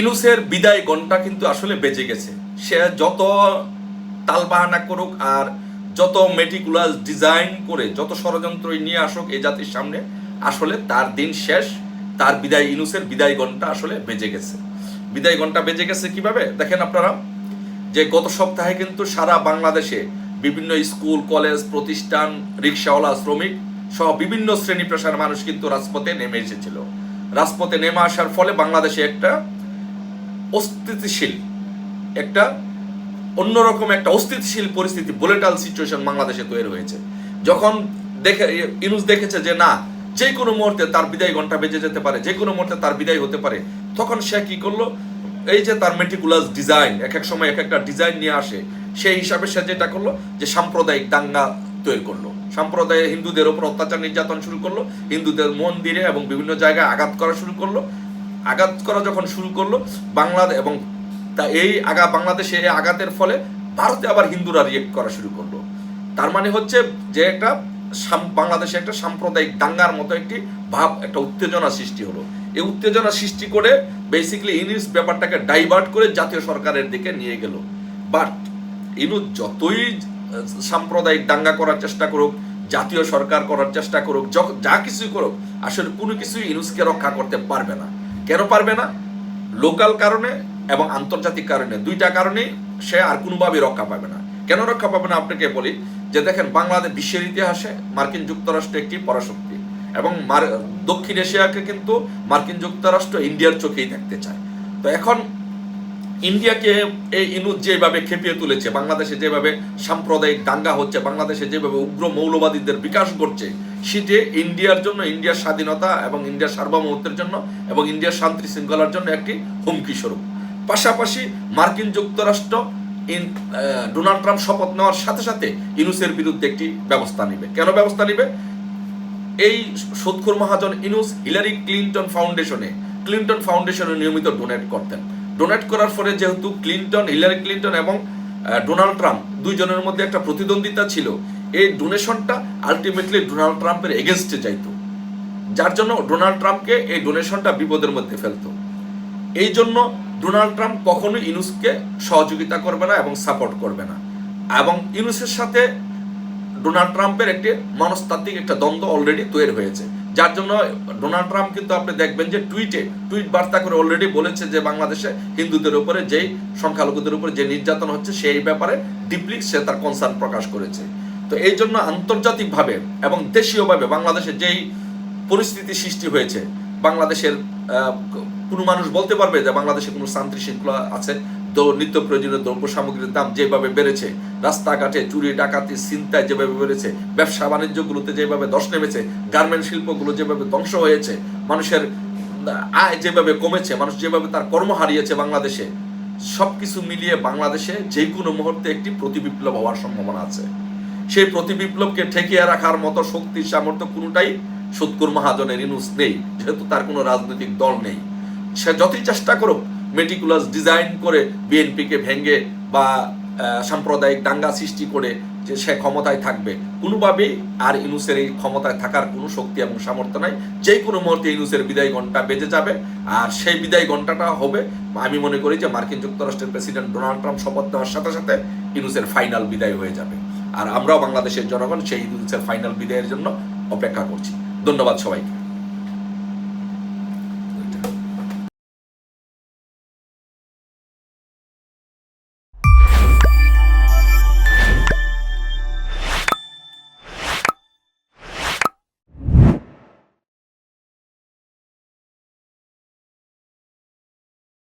ইনুসের বিদায় গণটা কিন্তু আসলে বেজে গেছে। সে যত তালবাহানা করুক আর যত মেটিকুলাস ডিজাইন করে, যত ষড়যন্ত্রই নিয়ে আসুক এই জাতির সামনে, আসলে তার দিন শেষ, তার বিদায় ইনুসের বিদায় গণটা আসলে বেজে গেছে। বিদায় গণটা বেজে গেছে কীভাবে? দেখেন আপনারা, যে গত সপ্তাহে কিন্তু সারা বাংলাদেশে বিভিন্ন স্কুল, কলেজ, প্রতিষ্ঠান, রিক্সাওয়ালা, শ্রমিক সহ বিভিন্ন শ্রেণি পেশার মানুষ কিন্তু রাজপথে নেমে এসেছিল। রাজপথে নেমে আসার ফলে বাংলাদেশে একটা অস্থিতিশীল, একটা অন্যরকম একটা অস্থিতিশীল পরিস্থিতি বুলেটাল সিচুয়েশন বাংলাদেশে তৈরি হয়েছে। যখন দেখে, ইনুস দেখেছে যে না, যে কোনো মুহূর্তে তার বিদায় ঘণ্টা বেজে যেতে পারে, যে কোনো মুহূর্তে তার বিদায় হতে পারে, তখন সে কি করল? এই যে তার মেটিকুলাস ডিজাইন এক এক সময় এক একটা ডিজাইন নিয়ে আসে, সেই হিসাবে সে যেটা করল, যে সাম্প্রদায়িক দাঙ্গা তৈরি করল। সম্প্রদায়ে হিন্দুদের ওপর অত্যাচার নির্যাতন শুরু করল, হিন্দুদের মন্দিরে এবং বিভিন্ন জায়গায় আঘাত করা শুরু করল। আঘাত করা যখন শুরু করল বাংলাদেশ এবং তা এই আগা বাংলাদেশে এই আঘাতের ফলে ভারতে আবার হিন্দুরা রিয়েক্ট করা শুরু করল। তার মানে হচ্ছে যে একটা বাংলাদেশে একটা সাম্প্রদায়িক দাঙ্গার মতো একটি ভাব, একটা উত্তেজনা সৃষ্টি হলো। এই উত্তেজনা সৃষ্টি করে বেসিক্যালি ইনিস ব্যাপারটাকে ডাইভার্ট করে জাতীয় সরকারের দিকে নিয়ে গেল। বাট ইনু যতই সাম্প্রদায়িক দাঙ্গা করার চেষ্টা করুক জাতীয় সরকার করার চেষ্টা করুক যা কিছুই করুক, আসলে কোনো কিছুই ইনুসকে রক্ষা করতে পারবে না। কেন পারবে না? লোকাল কারণে এবং আন্তর্জাতিক কারণে। দুইটা কারণেই সে আর কোনোভাবে রক্ষা পাবে না। কেন রক্ষা পাবে না? আপনাকে বলি যে দেখেন, বাংলাদেশ বিশ্বের ইতিহাসে মার্কিন যুক্তরাষ্ট্র একটি পরাশক্তি এবং দক্ষিণ এশিয়াকে কিন্তু মার্কিন যুক্তরাষ্ট্র ইন্ডিয়ার চোখেই থাকতে চায়। তো এখন ইন্ডিয়াকে এই ইনুদ যেভাবে খেপিয়ে তুলেছে, বাংলাদেশে যেভাবে সাম্প্রদায়িক দাঙ্গা হচ্ছে, বাংলাদেশে যেভাবে উগ্র মৌলবাদীদের বিকাশ ঘটছে, সেটি ইন্ডিয়ার জন্য, ইন্ডিয়ার স্বাধীনতা এবং ইন্ডিয়ার সার্বভৌমত্বের জন্য এবং ইন্ডিয়ার শান্তি শৃঙ্খলার জন্য একটি হুমকি স্বরূপ। পাশাপাশি মার্কিন যুক্তরাষ্ট্র ডোনাল্ড ট্রাম্প শপথ নেওয়ার সাথে সাথে ইনুসের বিরুদ্ধে একটি ব্যবস্থা নেবে। কেন ব্যবস্থা নেবে? এই সুৎখুর মহাজন ইনুস হিলারি ক্লিনটন ফাউন্ডেশনে, ক্লিন্টন ফাউন্ডেশনে নিয়মিত ডোনেট করতেন। ডোনেট করার ফলে যেহেতু ক্লিনটন হিলারি ক্লিনটন এবং ডোনাল্ড ট্রাম্প দুইজনের মধ্যে একটা প্রতিদ্বন্দ্বিতা ছিল, এই ডোনেশনটা আলটিমেটলি ডোনাল্ড ট্রাম্পের এগেনস্টে যাইতো। যার জন্য ডোনাল্ড ট্রাম্পকে এই ডোনেশনটা বিপদের মধ্যে ফেলতো। এই জন্য ডোনাল্ড ট্রাম্প কখনোই ইনুসকে সহযোগিতা করবে না এবং সাপোর্ট করবে না। এবং ইনুসের সাথে ডোনাল্ড ট্রাম্পের একটি মনস্তাত্ত্বিক একটা দ্বন্দ্ব অলরেডি তৈরি হয়েছে। যার জন্য ডোনাল্ড ট্রাম্প কিন্তু আপনি দেখবেন যে টুইটে, টুইট বার্তা করে অলরেডি বলেছে যে বাংলাদেশে হিন্দুদের উপরে যেই সংখ্যালঘুদের উপরে যে নির্যাতন হচ্ছে সেই ব্যাপারে ডিপলি সে তার কনসার্ন প্রকাশ করেছে। তো এই জন্য আন্তর্জাতিকভাবে এবং দেশীয়ভাবে বাংলাদেশে যেই পরিস্থিতি সৃষ্টি হয়েছে, বাংলাদেশের কোনো মানুষ বলতে পারবে যে বাংলাদেশে কোনো শান্তি শৃঙ্খলা আছে? নিত্য প্রয়োজনীয় দ্রব্য সামগ্রীর দাম যেভাবে বেড়েছে, রাস্তাঘাটে চুরি, ডাকাতি চিন্তায় যেভাবে বেড়েছে, ব্যবসা বাণিজ্যগুলোতে যেভাবে ধস নেমেছে গার্মেন্ট শিল্পগুলো যেভাবে ধ্বংস হয়েছে, মানুষের আয় যেভাবে কমেছে, মানুষ যেভাবে তার কর্ম হারিয়েছে বাংলাদেশে, সবকিছু মিলিয়ে বাংলাদেশে যে কোনো মুহূর্তে একটি প্রতিবিপ্লব হওয়ার সম্ভাবনা আছে। সেই প্রতিবিপ্লবকে ঠেকিয়ে রাখার মতো শক্তি সামর্থ্য কোনোটাই সুৎকুর মহাজনের ইনুস নেই, যেহেতু তার কোনো রাজনৈতিক দল নেই। সে যতই চেষ্টা করুক মেটিকুলাস ডিজাইন করে বিএনপিকে ভেঙে বা সাম্প্রদায়িক দাঙ্গা সৃষ্টি করে যে সে ক্ষমতায় থাকবে, কোনোভাবেই আর ইনুসের এই ক্ষমতায় থাকার কোনো শক্তি এবং সামর্থ্য নাই। যে কোনো মুহূর্তে ইনুসের বিদায় ঘণ্টা বেজে যাবে, আর সেই বিদায় ঘন্টাটা হবে, আমি মনে করি যে মার্কিন যুক্তরাষ্ট্রের প্রেসিডেন্ট ডোনাল্ড ট্রাম্প শপথ নেওয়ার সাথে সাথে ইনুসের ফাইনাল বিদায় হয়ে যাবে। আর আমরাও বাংলাদেশের জনগণ সেই ইনুসের ফাইনাল বিদায়ের জন্য অপেক্ষা করছি। ধন্যবাদ সবাইকে।